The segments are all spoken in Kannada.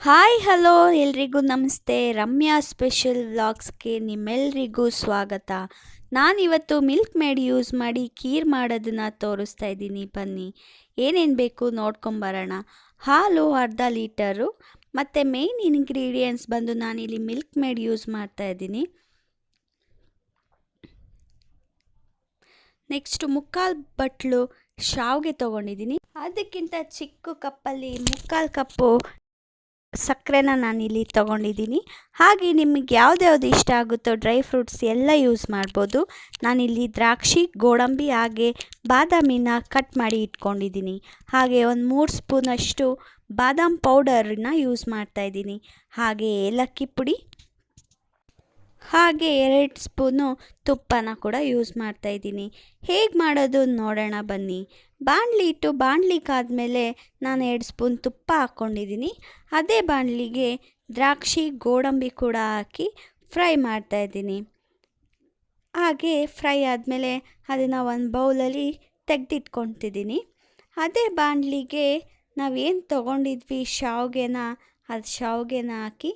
ಹಾಯ್, ಹಲೋ, ಎಲ್ರಿಗೂ ನಮಸ್ತೆ. ರಮ್ಯಾ ಸ್ಪೆಷಲ್ ವ್ಲಾಗ್ಸ್ಗೆ ನಿಮ್ಮೆಲ್ರಿಗೂ ಸ್ವಾಗತ. ನಾನಿವತ್ತು ಮಿಲ್ಕ್ ಮೇಡ್ ಯೂಸ್ ಮಾಡಿ ಖೀರ್ ಮಾಡೋದನ್ನು ತೋರಿಸ್ತಾ ಇದ್ದೀನಿ. ಬನ್ನಿ, ಏನೇನು ಬೇಕು ನೋಡ್ಕೊಂಬರೋಣ ಹಾಲು ಅರ್ಧ ಲೀಟರು ಮತ್ತು ಮೇಯ್ನ್ ಇಂಗ್ರೀಡಿಯೆಂಟ್ಸ್ ಬಂದು ನಾನಿಲ್ಲಿ ಮಿಲ್ಕ್ ಮೇಡ್ ಯೂಸ್ ಮಾಡ್ತಾ ಇದ್ದೀನಿ. ನೆಕ್ಸ್ಟ್ ಮುಕ್ಕಾಲು ಬಟ್ಲು ಶಾವಿಗೆ ತೊಗೊಂಡಿದ್ದೀನಿ. ಅದಕ್ಕಿಂತ ಚಿಕ್ಕ ಕಪ್ಪಲ್ಲಿ ಮುಕ್ಕಾಲು ಕಪ್ಪು ಸಕ್ಕರೆನ ನಾನಿಲ್ಲಿ ತೊಗೊಂಡಿದ್ದೀನಿ. ಹಾಗೆ ನಿಮಗೆ ಯಾವ್ದ್ಯಾವ್ದು ಇಷ್ಟ ಆಗುತ್ತೋ ಡ್ರೈ ಫ್ರೂಟ್ಸ್ ಎಲ್ಲ ಯೂಸ್ ಮಾಡ್ಬೋದು. ನಾನಿಲ್ಲಿ ದ್ರಾಕ್ಷಿ, ಗೋಡಂಬಿ ಹಾಗೆ ಬಾದಾಮಿನ ಕಟ್ ಮಾಡಿ ಇಟ್ಕೊಂಡಿದ್ದೀನಿ. ಹಾಗೆ ಒಂದು ಮೂರು ಸ್ಪೂನಷ್ಟು ಬಾದಾಮ್ ಪೌಡರನ್ನ ಯೂಸ್ ಮಾಡ್ತಾಯಿದ್ದೀನಿ ಹಾಗೆ ಏಲಕ್ಕಿ ಪುಡಿ, ಹಾಗೆ ಎರಡು ಸ್ಪೂನು ತುಪ್ಪನ ಕೂಡ ಯೂಸ್ ಮಾಡ್ತಾಯಿದ್ದೀನಿ ಹೇಗೆ ಮಾಡೋದು ನೋಡೋಣ ಬನ್ನಿ. ಬಾಣಲಿ ಇಟ್ಟು ಬಾಣಲಿ ಕಾದ್ಮೇಲೆ ನಾನು ಎರಡು ಸ್ಪೂನ್ ತುಪ್ಪ ಹಾಕ್ಕೊಂಡಿದ್ದೀನಿ. ಅದೇ ಬಾಣಲಿಗೆ ದ್ರಾಕ್ಷಿ, ಗೋಡಂಬಿ ಕೂಡ ಹಾಕಿ ಫ್ರೈ ಮಾಡ್ತಾ ಇದ್ದೀನಿ. ಹಾಗೆ ಫ್ರೈ ಆದಮೇಲೆ ಅದನ್ನು ಒಂದು ಬೌಲಲ್ಲಿ ತೆಗೆದಿಟ್ಕೊತಿದ್ದೀನಿ ಅದೇ ಬಾಣಲಿಗೆ ನಾವೇನು ತೊಗೊಂಡಿದ್ವಿ ಶಾವ್ಗೆನ, ಅದು ಶಾವ್ಗೆನ ಹಾಕಿ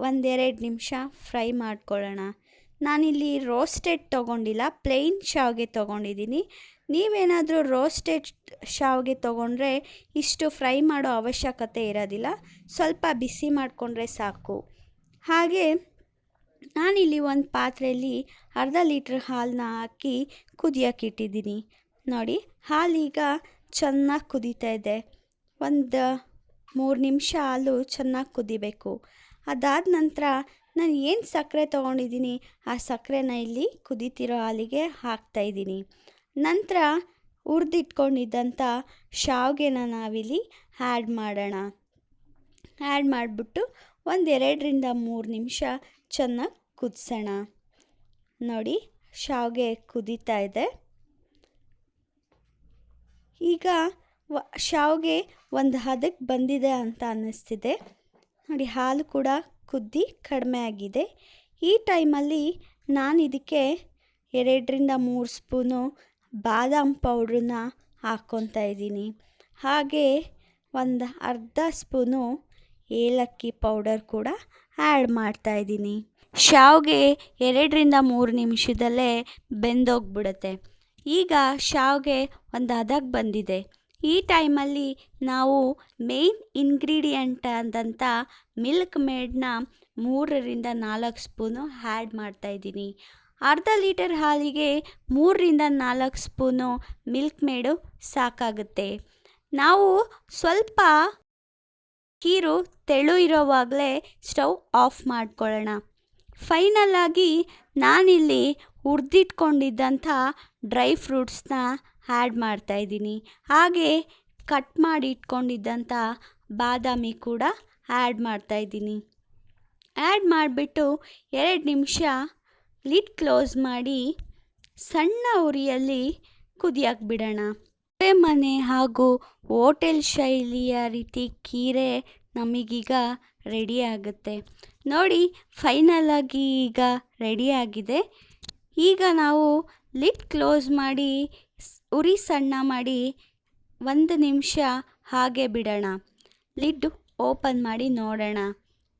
ಒಂದೆರಡು ನಿಮಿಷ ಫ್ರೈ ಮಾಡ್ಕೊಳ್ಳೋಣ. ನಾನಿಲ್ಲಿ ರೋಸ್ಟೆಡ್ ತೊಗೊಂಡಿಲ್ಲ ಪ್ಲೇನ್ ಶಾವಿಗೆ ತೊಗೊಂಡಿದ್ದೀನಿ. ನೀವೇನಾದರೂ ರೋಸ್ಟೆಡ್ ಶಾವಿಗೆ ತೊಗೊಂಡ್ರೆ ಇಷ್ಟು ಫ್ರೈ ಮಾಡೋ ಅವಶ್ಯಕತೆ ಇರೋದಿಲ್ಲ. ಸ್ವಲ್ಪ ಬಿಸಿ ಮಾಡಿಕೊಂಡ್ರೆ ಸಾಕು. ಹಾಗೆ ನಾನಿಲ್ಲಿ ಒಂದು ಪಾತ್ರೆಯಲ್ಲಿ ಅರ್ಧ ಲೀಟ್ರ್ ಹಾಲನ್ನ ಹಾಕಿ ಕುದಿಯೋಕೆ ಇಟ್ಟಿದ್ದೀನಿ. ನೋಡಿ ಹಾಲೀಗ ಚೆನ್ನಾಗಿ ಕುದೀತಾ ಇದೆ. ಒಂದು ಮೂರು ನಿಮಿಷ ಹಾಲು ಚೆನ್ನಾಗಿ ಕುದಿಬೇಕು. ಅದಾದ ನಂತರ ನಾನು ಏನು ಸಕ್ಕರೆ ತೊಗೊಂಡಿದ್ದೀನಿ, ಆ ಸಕ್ಕರೆನ ಇಲ್ಲಿ ಕುದೀತಿರೋ ಹಾಲಿಗೆ ಹಾಕ್ತಾಯಿದ್ದೀನಿ ನಂತರ ಹುರಿದಿಟ್ಕೊಂಡಿದ್ದಂಥ ಶಾವಿಗೆನ ನಾವಿಲ್ಲಿ ಆ್ಯಡ್ ಮಾಡೋಣ. ಆ್ಯಡ್ ಮಾಡಿಬಿಟ್ಟು ಒಂದು ಎರಡರಿಂದ ಮೂರು ನಿಮಿಷ ಚೆನ್ನಾಗಿ ಕುದಿಸೋಣ. ನೋಡಿ, ಶಾವಿಗೆ ಕುದೀತಾ ಇದೆ. ಈಗ ವ, ಶಾವಿಗೆ ಒಂದು ಹದಕ್ಕೆ ಬಂದಿದೆ ಅಂತ ಅನ್ನಿಸ್ತಿದೆ. ನೋಡಿ, ಹಾಲು ಕೂಡ ಕುದ್ದಿ ಕಡಿಮೆ ಆಗಿದೆ. ಈ ಟೈಮಲ್ಲಿ ನಾನು ಇದಕ್ಕೆ ಎರಡರಿಂದ ಮೂರು ಸ್ಪೂನು ಬಾದಾಮ್ ಪೌಡ್ರನ್ನ ಹಾಕ್ಕೊತಾ ಇದ್ದೀನಿ. ಹಾಗೆ ಒಂದು ಅರ್ಧ ಸ್ಪೂನು ಏಲಕ್ಕಿ ಪೌಡರ್ ಕೂಡ ಆ್ಯಡ್ ಮಾಡ್ತಾಯಿದ್ದೀನಿ ಶಾವಿಗೆ ಎರಡರಿಂದ ಮೂರು ನಿಮಿಷದಲ್ಲೇ ಬೆಂದೋಗ್ಬಿಡುತ್ತೆ. ಈಗ ಶಾವಿಗೆ ಒಂದು ಹದಕ್ಕೆ ಬಂದಿದೆ. ಈ ಟೈಮಲ್ಲಿ ನಾವು ಮೇನ್ ಇಂಗ್ರೀಡಿಯೆಂಟ್ ಆದಂಥ ಮಿಲ್ಕ್ ಮೇಡನ್ನ ಮೂರರಿಂದ ನಾಲ್ಕು ಸ್ಪೂನು ಆ್ಯಡ್ ಮಾಡ್ತಾಯಿದ್ದೀನಿ ಅರ್ಧ ಲೀಟರ್ ಹಾಲಿಗೆ ಮೂರರಿಂದ ನಾಲ್ಕು ಸ್ಪೂನು ಮಿಲ್ಕ್ ಮೇಡು ಸಾಕಾಗುತ್ತೆ. ನಾವು ಸ್ವಲ್ಪ ಕೀರು ತೆಳು ಇರೋವಾಗಲೇ ಸ್ಟವ್ ಆಫ್ ಮಾಡ್ಕೊಳ್ಳೋಣ. ಫೈನಲಾಗಿ ನಾನಿಲ್ಲಿ ಹುರಿದಿಟ್ಕೊಂಡಿದ್ದಂಥ ಡ್ರೈ ಫ್ರೂಟ್ಸ್ನ ಆ್ಯಡ್ ಮಾಡ್ತಾಯಿದ್ದೀನಿ ಹಾಗೆ ಕಟ್ ಮಾಡಿ ಇಟ್ಕೊಂಡಿದ್ದಂಥ ಬಾದಾಮಿ ಕೂಡ ಆ್ಯಡ್ ಮಾಡ್ತಾಯಿದ್ದೀನಿ ಆ್ಯಡ್ ಮಾಡಿಬಿಟ್ಟು ಎರಡು ನಿಮಿಷ ಲಿಡ್ ಕ್ಲೋಸ್ ಮಾಡಿ ಸಣ್ಣ ಉರಿಯಲ್ಲಿ ಕುದಿಯಕ್ಕೆ ಬಿಡೋಣ ಮನೆ ಹಾಗೂ ಹೋಟೆಲ್ ಶೈಲಿಯ ರೀತಿ ಕೀರೆ ನಮಗೀಗ ರೆಡಿ ಆಗುತ್ತೆ. ನೋಡಿ ಫೈನಲಾಗಿ ಈಗ ರೆಡಿಯಾಗಿದೆ ಈಗ ನಾವು ಲಿಡ್ ಕ್ಲೋಸ್ ಮಾಡಿ ಉರಿ ಸಣ್ಣ ಮಾಡಿ ಒಂದು ನಿಮಿಷ ಹಾಗೆ ಬಿಡೋಣ. ಲಿಡ್ ಓಪನ್ ಮಾಡಿ ನೋಡೋಣ.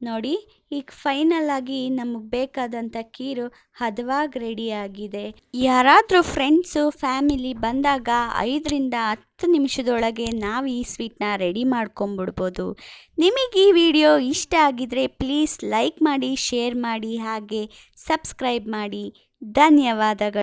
ನೋಡಿ, ಈಗ ಫೈನಲ್ ಆಗಿ ನಮಗೆ ಬೇಕಾದಂಥ ಕೀರು ಹದವಾಗಿ ಆಗಿದೆ. ಯಾರಾದರೂ ಫ್ರೆಂಡ್ಸು ಫ್ಯಾಮಿಲಿ ಬಂದಾಗ ಐದರಿಂದ ಹತ್ತು ನಿಮಿಷದೊಳಗೆ ನಾವು ಈ ಸ್ವೀಟ್ನ ರೆಡಿ ಮಾಡ್ಕೊಂಬಿಡ್ಬೋದು. ನಿಮಗೆ ಈ ವಿಡಿಯೋ ಇಷ್ಟ ಆಗಿದರೆ ಪ್ಲೀಸ್ ಲೈಕ್ ಮಾಡಿ ಶೇರ್ ಮಾಡಿ, ಹಾಗೆ ಸಬ್ಸ್ಕ್ರೈಬ್ ಮಾಡಿ. ಧನ್ಯವಾದಗಳು.